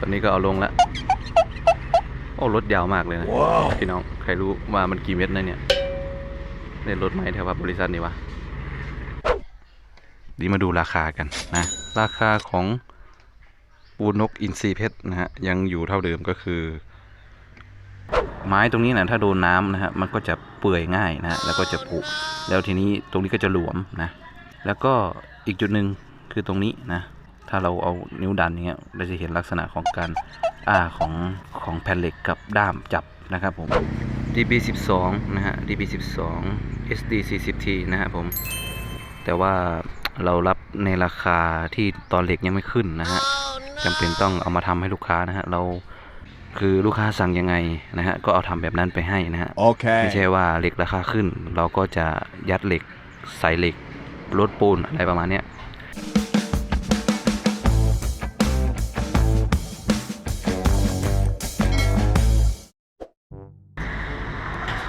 ตอนนี้ก็เอาลงแล้วโอ้รถยาวมากเลยนะพี่น้อง ใครรู้ว่ามันกี่เมตรนะเนี่ยในรถไหมแถวว่าบริษัทนี้วะดีมาดูราคากันนะ ราคาของปูนกอินทรีเพชรนะฮะยังอยู่เท่าเดิมก็คือ ไม้ตรงนี้นะถ้าโดนน้ำนะฮะมันก็จะเปื่อยง่ายนะฮะแล้วก็จะผุแล้วทีนี้ตรงนี้ก็จะหลวมนะ แล้วก็อีกจุดหนึ่งคือตรงนี้นะ ถ้าเราเอานิ้วดันอย่างเงี้ยเราจะเห็นลักษณะของการอ้าของของแผ่นเหล็กกับด้ามจับนะครับผม DB12 นะฮะ DB12 SD 40T นะฮะผม แต่ว่าเรารับในราคาที่ตอนเหล็กยังไม่ขึ้นนะฮะจำเป็นต้องเอามาทำให้ลูกค้านะฮะ เราคือลูกค้าสั่งยังไงนะฮะ ก็เอาทำแบบนั้นไปให้นะฮะ Okay. ไม่ใช่ว่าเหล็กราคาขึ้น เราก็จะยัดเหล็กใส่เหล็กลดปูนอะไรประมาณเนี้ย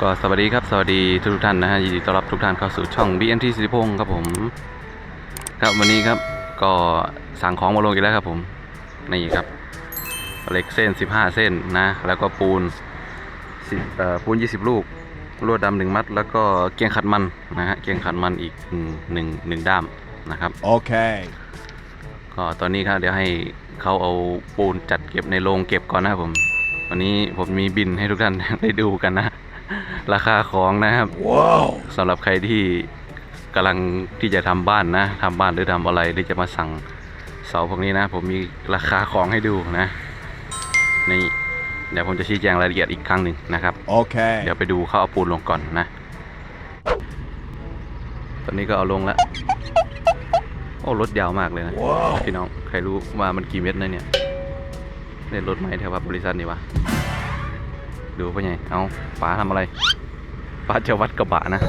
ก็สวัสดีครับ สวัสดีทุกท่านนะฮะยินดีต้อนรับทุกท่านเข้าสู่ช่อง BNT สิริพงศ์ครับผม ครับวันนี้ครับก็สั่งของมาลงอีกแล้วครับผมนี่ครับเหล็กเส้น 15 เส้นนะ แล้วก็ปูนสิบเอ่อปูนยี่สิบลูกลวดดำหนึ่งมัด แล้วก็เกียงขัดมันนะฮะเกียงขัดมันอีกหนึ่งหนึ่งหนึ่งด้ามนะครับ Okay. ก็ตอนนี้ครับเดี๋ยวให้เขาเอาปูนจัดเก็บในโรงเก็บก่อนนะครับผม วันนี้ผมมีบินให้ทุกท่าน ได้ดูกันนะ ราคาของนะครับ Wow. สำหรับใครที่กำลังที่จะทำบ้านนะทำบ้านหรือทำอะไรหรือจะมาสั่งเสาพวกนี้นะ ผมมีราคาของให้ดูนะนี่เดี๋ยวผมจะชี้แจงรายละเอียดอีกครั้งหนึ่งนะครับ Okay. เดี๋ยวไปดูเขาเอาปูนลงก่อนนะ ตอนนี้ก็เอาลงแล้วโอ้รถยาวมากเลยนะ Wow. พี่น้องใครรู้ว่ามันกี่เมตรนะเนี่ยเล่นรถไหมแถวว่าบริษัทนี่วะ ดูไปไงเอาป๋าทำอะไรป๋าจะวัดกระบะนะ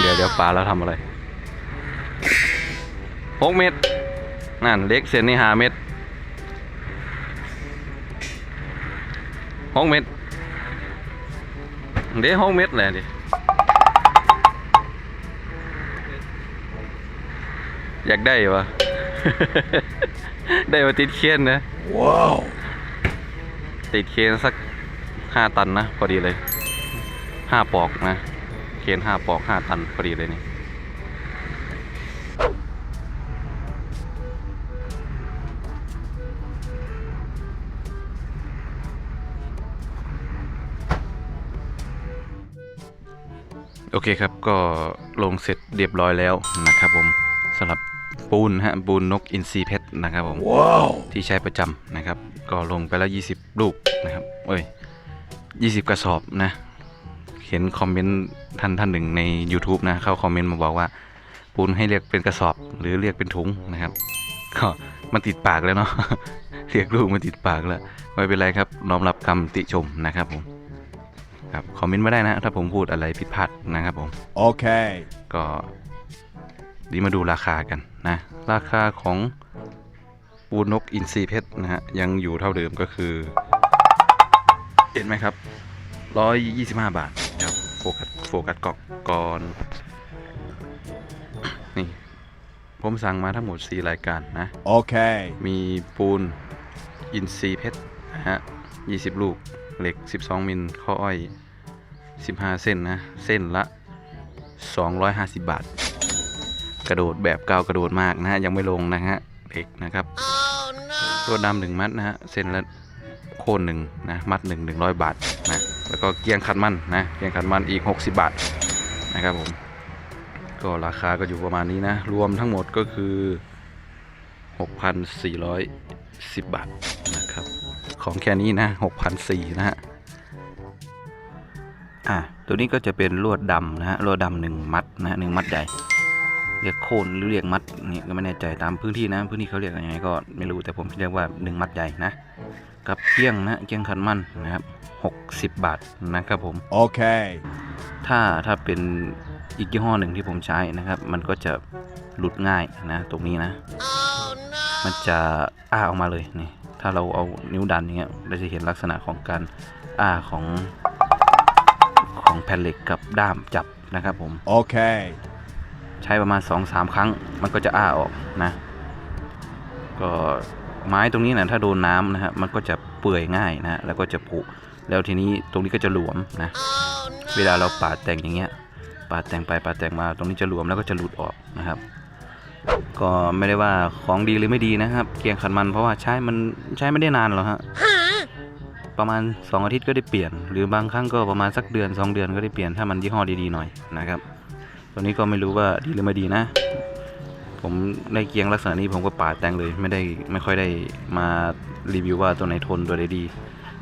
เดี๋ยวเดี๋ยวป๋าแล้วทำอะไรหกเมตร นั่นเล็กเซนนี่ห้าเมตรหกเมตร เดี๋ยวหกเมตรแหละดิอยากได้ปะได้มาติดเคียนนะ Wow. ติดเคนสัก ห้าตันนะพอดีเลยห้าปอกนะเคนห้าปอกห้าตันพอดีเลยนี่โอเคครับก็ลงเสร็จเรียบร้อยแล้วนะครับผมสำหรับปูนฮะปูนนกอินทรีเพชรนะครับผม Wow. ที่ใช้ประจำนะครับ ก็ลงไปแล้ว 20 ลูกนะครับเอ้ย 20 กระสอบนะ เห็นคอมเมนต์ท่านท่านหนึ่งใน YouTube นะ เข้าคอมเมนต์มาบอกว่า ปูนให้เรียกเป็นกระสอบหรือเรียกเป็นถุงนะครับ ก็มันติดปากแล้วเนาะ เรียกลูกมันติดปากแล้ว ไม่เป็นไรครับน้อมรับคำติชมนะครับผม ครับคอมเมนต์มาได้นะ ถ้าผมพูดอะไรผิดพลาดนะครับผม Okay. ก็ดีมาดูราคากันนะ ราคาของปูนกอินทรีเพชรนะฮะยังอยู่เท่าเดิมก็คือ เห็นไหมครับร้อยยี่สิบห้าบาทครับโฟกัสโฟกัสกล่องก่อนนี่ ผมสั่งมาทั้งหมด 4 รายการนะ Okay. มีปูน อินทรีเพชรนะฮะ 20 ลูก เหล็ก 12 มิลข้ออ้อย 15 เส้นนะ เส้นละ 250 บาท กระโดดแบบกาวกระโดดมากนะฮะ ยังไม่ลงนะฮะเหล็กนะครับตัวดำหนึ่งมัดนะฮะ เส้นละ โคนหนึ่งนะมัดหนึ่งหนึ่งร้อยบาทนะแล้วก็เกียงขัดมันนะเกียงขัดมันอีก 60 บาทนะครับผมก็ราคาก็อยู่ประมาณนี้นะ รวมทั้งหมดก็คือ 6,410 บาทนะครับ ของแค่นี้นะ6,400นะฮะอะตัวนี้ก็จะเป็นลวดดำนะฮะลวดดำหนึ่งมัดนะหนึ่งมัดใหญ่เรียกโคนหรือเรียกมัดนี่ก็ไม่แน่ใจตามพื้นที่นะ พื้นที่เขาเรียกยังไงก็ไม่รู้แต่ผมเรียกว่าหนึ่งมัดใหญ่นะ กับเกี้ยงนะเกี้ยงขันมันนะครับ 60 บาทนะครับผม Okay. ถ้าถ้าเป็นอีกยี่ห้อหนึ่งที่ผมใช้นะครับ มันก็จะหลุดง่ายนะ ตรงนี้นะมันจะอ้าออกมาเลยนี่ถ้าเราเอานิ้วดันอย่างเงี้ยเราจะเห็นลักษณะของการอ้าของของแผ่นเหล็กกับด้ามจับนะครับผม Okay. ใช้ประมาณ2อสามครั้ง มันก็จะอ้าออกนะ ก็ ไม้ตรงนี้นะถ้าโดนน้ำนะฮะมันก็จะเปื่อยง่ายนะฮะแล้วก็จะผุแล้วทีนี้ตรงนี้ก็จะหลวมนะ เวลาเราปาดแต่งอย่างเงี้ยปาดแต่งไปปาดแต่งมาตรงนี้จะหลวมแล้วก็จะหลุดออกนะครับ ก็ไม่ได้ว่าของดีหรือไม่ดีนะครับเกียงขัดมันเพราะว่าใช้มันใช้ไม่ได้นานหรอกฮะประมาณ 2 อาทิตย์ก็ได้เปลี่ยน หรือบางครั้งก็ประมาณสักเดือน 2 เดือนก็ได้เปลี่ยนถ้ามันยี่ห้อดีๆหน่อยนะครับ ตัวนี้ก็ไม่รู้ว่าดีหรือไม่ดีนะ ผมได้เกียงลักษณะนี้ผมก็ปาดแต่งเลยไม่ได้ไม่ค่อยได้มารีวิวว่าตัวไหนทนตัวไหนดี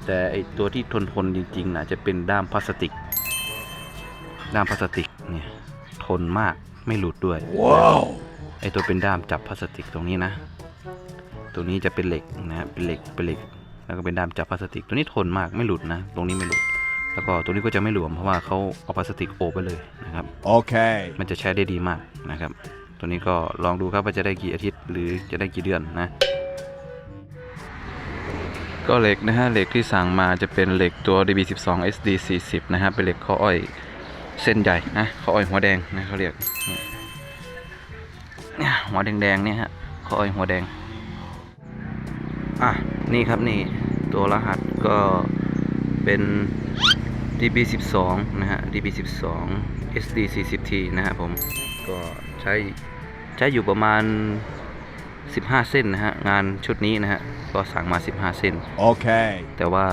แต่ไอตัวที่ทนทนๆจริงๆนะจะเป็นด้ามพลาสติก ด้ามพลาสติกเนี่ยทนมากไม่หลุดด้วยไอตัวเป็นด้ามจับพลาสติกตรงนี้นะ ตัวนี้จะเป็นเหล็กนะฮะเป็นเหล็กเป็นเหล็ก แล้วก็เป็นด้ามจับพลาสติก ตัวนี้ทนมากไม่หลุดนะ ตรงนี้ไม่หลุด แล้วก็ตัวนี้ก็จะไม่หลวมเพราะว่าเขาเอาพลาสติกโอบไปเลยนะครับ Okay. มันจะใช้ได้ดีมากนะครับ ตัวนี้ก็ลองดูครับว่าจะได้กี่อาทิตย์หรือจะได้กี่เดือนนะ ก็เหล็กนะฮะเหล็กที่สั่งมาจะเป็นเหล็กตัว DB12 SD 40 นะฮะเป็นเหล็กข้ออ้อยเส้นใหญ่นะข้ออ้อยหัวแดงนะเขาเรียกเนี่ยหัวแดงๆเนี่ยฮะข้ออ้อยหัวแดงอะนี่ครับนี่ตัวรหัสก็เป็น DB12 นะฮะ DB12 SD 40T นะฮะผมก็ใช้ ช้อยู่ประมาณ 15 เส้นนะฮะ งานชุดนี้นะฮะ ก็สั่งมา 15 เส้น Okay. แต่ว่า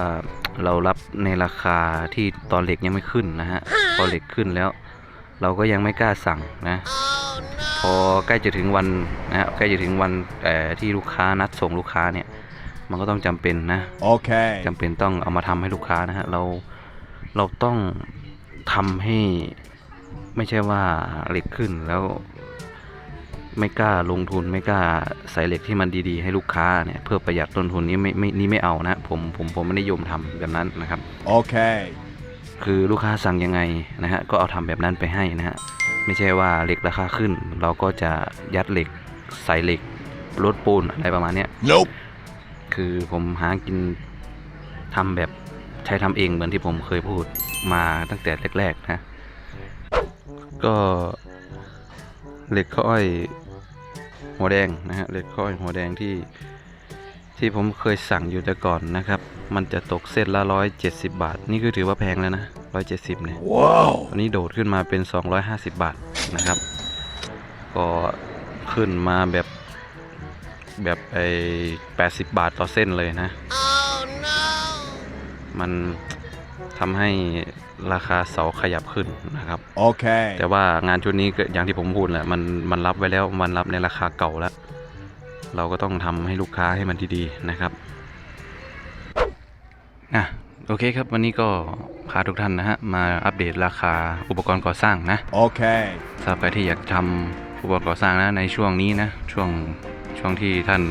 เรารับในราคาที่ตอนเหล็กยังไม่ขึ้นนะฮะ พอเหล็กขึ้นแล้ว เราก็ยังไม่กล้าสั่งนะ พอใกล้จะถึงวันนะฮะใกล้จะถึงวันเอ่อที่ลูกค้านัดส่งลูกค้าเนี่ย มันก็ต้องจำเป็นนะ Okay. จำเป็นต้องเอามาทำให้ลูกค้านะฮะ เรา เราต้องทำให้ไม่ใช่ว่าเหล็กขึ้นแล้ว ไม่กล้าลงทุนไม่กล้าใส่เหล็กที่มันดีๆ ให้ลูกค้าเนี่ยเพื่อประหยัดต้นทุนนี้ไม่ไม่นี่ไม่เอานะผมผมผมไม่นิยมทำแบบนั้นนะครับ Okay. คือลูกค้าสั่งยังไงนะฮะก็เอาทำแบบนั้นไปให้นะฮะไม่ใช่ว่าเหล็กราคาขึ้น เราก็จะยัดเหล็กใส่เหล็กลดปูนอะไรประมาณเนี้ย Nope. คือผมหากินทำแบบใช้ทำเองเหมือนที่ผมเคยพูดมาตั้งแต่แรกๆนะ ก็เหล็กข้ออ้อย หัวแดงนะฮะเหล็กข้ออ้อยหัวแดงที่ที่ผมเคยสั่งอยู่แต่ก่อนนะครับ มันจะตกเส้นละร้อยเจ็ดสิบบาท นี่คือถือว่าแพงแล้วนะร้อยเจ็ดสิบเนี่ย Whoa. ตอนนี้โดดขึ้นมาเป็น 250 บาทนะครับ ก็ขึ้นมาแบบแบบไอ้80 บาทต่อเส้นเลยนะมัน ทำให้ราคาเสาขยับขึ้นนะครับ Okay. แต่ว่างานชุดนี้ก็อย่างที่ผมพูดแหละมันมันรับไว้แล้วมันรับในราคาเก่าแล้ว เราก็ต้องทำให้ลูกค้าให้มันดีๆนะครับอะโอเคครับ วันนี้ก็พาทุกท่านนะฮะมาอัปเดตราคาอุปกรณ์ก่อสร้างนะ Okay. สำหรับใครที่อยากทำอุปกรณ์ก่อสร้างนะในช่วงนี้นะช่วงช่วงที่ท่าน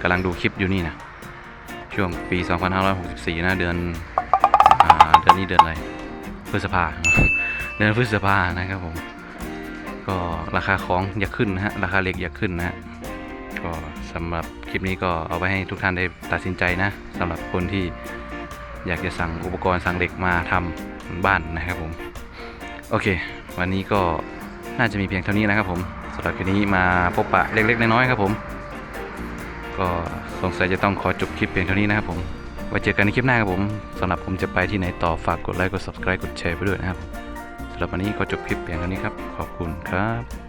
กำลังดูคลิปอยู่นี่นะช่วงปี 2564 นะเดือนอ่าเดือนนี้เดือนอะไรพฤษภาเดือนพฤษภานะครับผม ก็ราคาของอย่าขึ้นนะฮะราคาเหล็กอย่าขึ้นนะฮะก็สำหรับคลิปนี้ก็เอาไว้ให้ทุกท่านได้ตัดสินใจนะสำหรับคนที่อยากจะสั่งอุปกรณ์สั่งเหล็กมาทำบ้านนะครับผม โอเค วันนี้ก็น่าจะมีเพียงเท่านี้นะครับผมสำหรับคลิปนี้มาพบปะเล็กๆน้อยๆครับผม ก็สงสัยจะต้องขอจบคลิปเพียงเท่านี้นะครับผม ไว้เจอกันในคลิปหน้าครับผมสำหรับผมจะไปที่ไหนต่อฝากกดไลค์กด subscribe กดแชร์ไปด้วยนะครับสำหรับวันนี้ก็จบคลิปเพียงเท่านี้ครับ ขอบคุณครับ